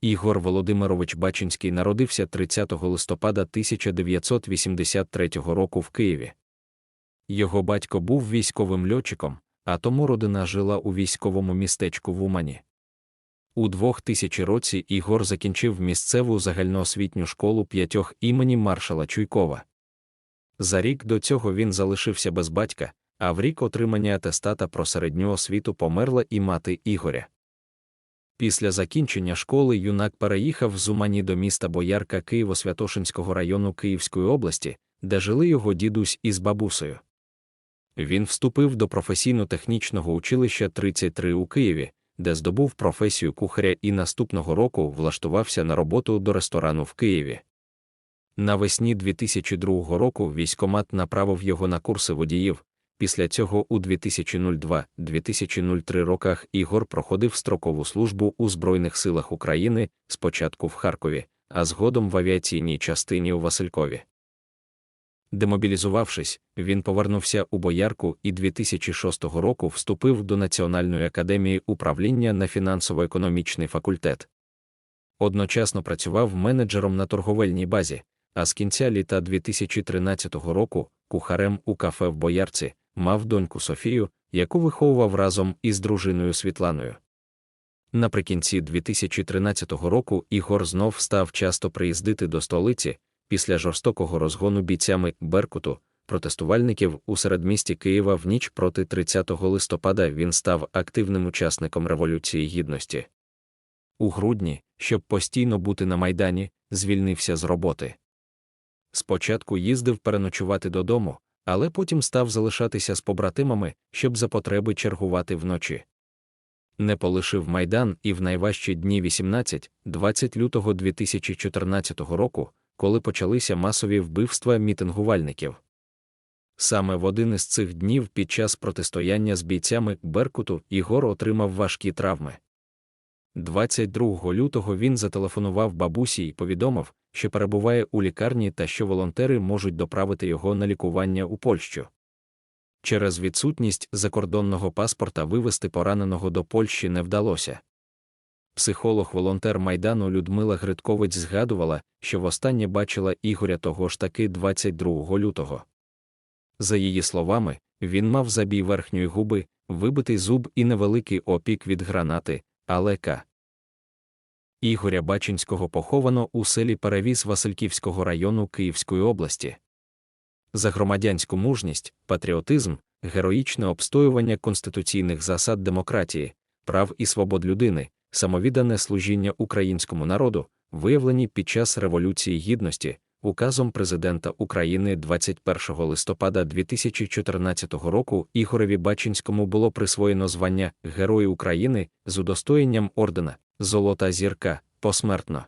Ігор Володимирович Бачинський народився 30 листопада 1983 року в Києві. Його батько був військовим льотчиком, а тому родина жила у військовому містечку в Умані. У 2000 році Ігор закінчив місцеву загальноосвітню школу п'ятьох імені маршала Чуйкова. За рік до цього він залишився без батька, а в рік отримання атестата про середню освіту померла і мати Ігоря. Після закінчення школи юнак переїхав з Умані до міста Боярка Києво-Святошинського району Київської області, де жили його дідусь із бабусею. Він вступив до професійно-технічного училища 33 у Києві, де здобув професію кухаря і наступного року влаштувався на роботу до ресторану в Києві. Навесні 2002 року військомат направив його на курси водіїв. Після цього у 2002-2003 роках Ігор проходив строкову службу у Збройних силах України, спочатку в Харкові, а згодом в авіаційній частині у Василькові. Демобілізувавшись, він повернувся у Боярку і 2006 року вступив до Національної академії управління на фінансово-економічний факультет. Одночасно працював менеджером на торговельній базі, а з кінця літа 2013 року кухарем у кафе в Боярці, мав доньку Софію, яку виховував разом із дружиною Світланою. Наприкінці 2013 року Ігор знов став часто приїздити до столиці після жорстокого розгону бійцями Беркуту, протестувальників у середмісті Києва в ніч проти 30 листопада він став активним учасником Революції Гідності. У грудні, щоб постійно бути на Майдані, звільнився з роботи. Спочатку їздив переночувати додому, але потім став залишатися з побратимами, щоб за потреби чергувати вночі. Не полишив майдан і в найважчі дні 18-20 лютого 2014 року, коли почалися масові вбивства мітингувальників. Саме в один із цих днів під час протистояння з бійцями Беркуту Ігор отримав важкі травми. 22 лютого він зателефонував бабусі і повідомив, що перебуває у лікарні та що волонтери можуть доправити його на лікування у Польщу. Через відсутність закордонного паспорта вивезти пораненого до Польщі не вдалося. Психолог-волонтер Майдану Людмила Гридкович згадувала, що востаннє бачила Ігоря того ж таки 22 лютого. За її словами, він мав забій верхньої губи, вибитий зуб і невеликий опік від гранати, але К. Ігоря Бачинського поховано у селі Перевіз Васильківського району Київської області. За громадянську мужність, патріотизм, героїчне обстоювання конституційних засад демократії, прав і свобод людини, самовіддане служіння українському народу, виявлені під час Революції Гідності, указом Президента України 21 листопада 2014 року Ігореві Бачинському було присвоєно звання Герої України з удостоєнням ордена Золота зірка посмертно.